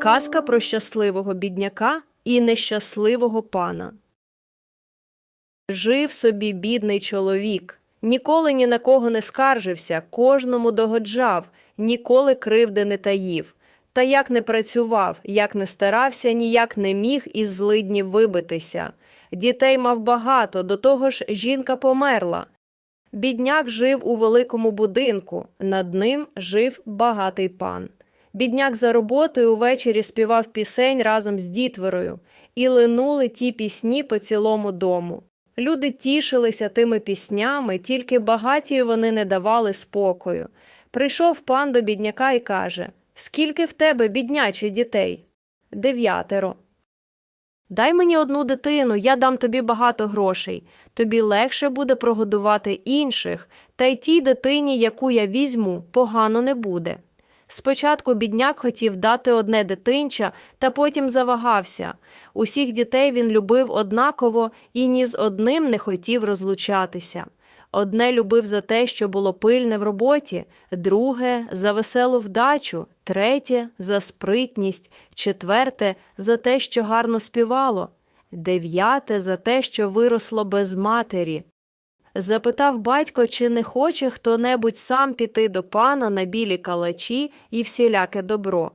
Казка про щасливого бідняка і нещасливого пана. Жив собі бідний чоловік, ніколи ні на кого не скаржився, кожному догоджав, ніколи кривди не таїв. Та як не працював, як не старався, ніяк не міг із злиднів вибитися. Дітей мав багато, до того ж жінка померла. Бідняк жив у великому будинку, над ним жив багатий пан. Бідняк за роботою увечері співав пісень разом з дітворою, і линули ті пісні по цілому дому. Люди тішилися тими піснями, тільки багаті вони не давали спокою. Прийшов пан до бідняка і каже Скільки в тебе, біднячі, дітей? Дев'ятеро. Дай мені одну дитину, я дам тобі багато грошей. Тобі легше буде прогодувати інших, та й тій дитині, яку я візьму, погано не буде. Спочатку бідняк хотів дати одне дитинча, та потім завагався. Усіх дітей він любив однаково і ні з одним не хотів розлучатися. Одне любив за те, що було пильне в роботі, друге за веселу вдачу, третє за спритність, четверте за те, що гарно співало, дев'яте за те, що виросло без матері. Запитав батько, чи не хоче хто-небудь сам піти до пана на білі калачі і всіляке добро.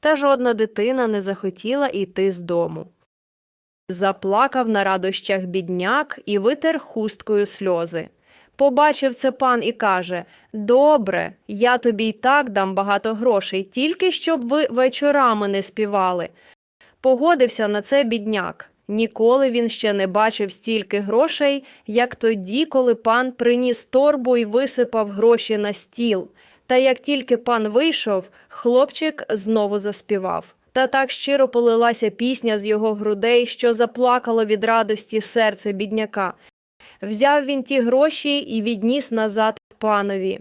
Та жодна дитина не захотіла йти з дому. Заплакав на радощах бідняк і витер хусткою сльози. Побачив це пан і каже Добре, я тобі й так дам багато грошей, тільки щоб ви вечорами не співали. Погодився на це бідняк. Ніколи він ще не бачив стільки грошей, як тоді, коли пан приніс торбу і висипав гроші на стіл. Та як тільки пан вийшов, хлопчик знову заспівав. Та так щиро полилася пісня з його грудей, що заплакало від радості серце бідняка. Взяв він ті гроші і відніс назад панові.